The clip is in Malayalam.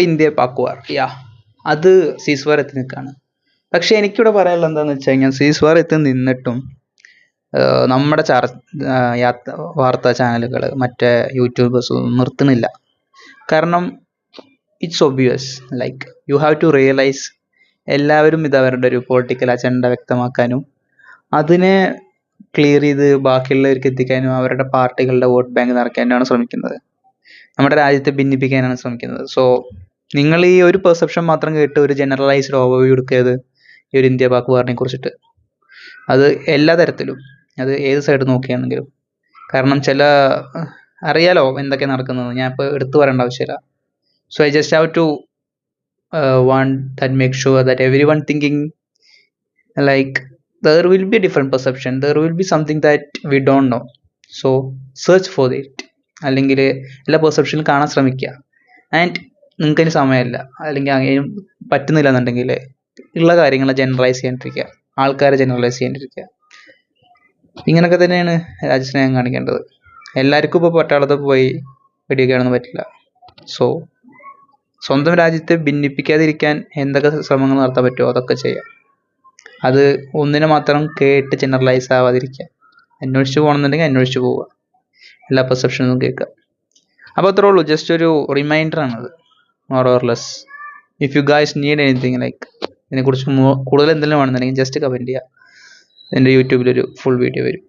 ഇന്ത്യ പാക് യാ അത് സീസ് വാർ എത്തി നിൽക്കുകയാണ് പക്ഷേ എനിക്കിവിടെ പറയാനുള്ളത് എന്താണെന്ന് വെച്ച് കഴിഞ്ഞാൽ സീസ് വാർ എത്തി നിന്നിട്ടും നമ്മുടെ ചർ യാത്ര വാർത്താ ചാനലുകൾ മറ്റേ യൂട്യൂബേഴ്സ് നിർത്തുന്നില്ല. കാരണം it's obvious like you have to realise എല്ലാവരും ഇത് അവരുടെ ഒരു പൊളിറ്റിക്കൽ അജണ്ട വ്യക്തമാക്കാനും അതിനെ ക്ലിയർ ചെയ്ത് ബാക്കിയുള്ളവർക്ക് എത്തിക്കാനും അവരുടെ പാർട്ടികളുടെ വോട്ട് ബാങ്ക് നിറയ്ക്കാനുമാണ് ശ്രമിക്കുന്നത്. നമ്മുടെ രാജ്യത്തെ ഭിന്നിപ്പിക്കാനാണ് ശ്രമിക്കുന്നത്. സോ നിങ്ങൾ ഈ ഒരു പെർസെപ്ഷൻ മാത്രം കേട്ട് ഒരു ജനറലൈസ്ഡ് ഓവർവ്യൂ എടുക്കരുത്. ഈ ഒരു ഇന്ത്യ പാക് വാറിനെ കുറിച്ചിട്ട്. അത് എല്ലാ തരത്തിലും അത് ഏത് സൈഡ് നോക്കിയാണെങ്കിലും. കാരണം ചില അറിയാലോ എന്തൊക്കെ നടക്കുന്നത്. ഞാൻ ഇപ്പോൾ എടുത്തു പറയേണ്ട ആവശ്യമില്ല. So I just have to one that make sure that everyone thinking like there will be different perception there will be something that we don't know so search for it അല്ലെങ്കിൽ എല്ലാ പെർസെപ്ഷനും കാണാൻ ശ്രമിക്കുക. ആൻഡ് നിങ്ങൾക്ക് അതിന് സമയമില്ല. അല്ലെങ്കിൽ അങ്ങനെ പറ്റുന്നില്ല എന്നുണ്ടെങ്കിൽ ഉള്ള കാര്യങ്ങൾ ജനറലൈസ് ചെയ്യാണ്ടിരിക്കുക. ആൾക്കാരെ ജനറലൈസ് ചെയ്യാണ്ടിരിക്കുക. ഇങ്ങനെയൊക്കെ തന്നെയാണ് രാജ്യസ്നേഹം കാണിക്കേണ്ടത്. എല്ലാവർക്കും ഇപ്പോൾ പട്ടാളത്തിൽ പോയി വെടിവെക്കാനൊന്നും പറ്റില്ല. സോ സ്വന്തം രാജ്യത്തെ ഭിന്നിപ്പിക്കാതിരിക്കാൻ എന്തൊക്കെ ശ്രമങ്ങൾ നടത്താൻ പറ്റുമോ അതൊക്കെ ചെയ്യാം. അത് ഒന്നിനെ മാത്രം കേട്ട് ജനറലൈസ് ആവാതിരിക്കുക. അന്വേഷിച്ച് പോകണമെന്നുണ്ടെങ്കിൽ അന്വേഷിച്ച് പോവുക. എല്ലാ പെർസെപ്ഷനും കേൾക്കുക. അപ്പോൾ അത്രേ ഉള്ളൂ. ജസ്റ്റ് ഒരു റിമൈൻഡർ ആണത്. More or less if you guys need anything like ഇതിനെക്കുറിച്ച് കൂടുതൽ എന്തെങ്കിലും വേണമെന്നുണ്ടെങ്കിൽ ജസ്റ്റ് കമന്റ് ചെയ്യുക. എന്റെ യൂട്യൂബിലൊരു ഫുൾ വീഡിയോ വരും.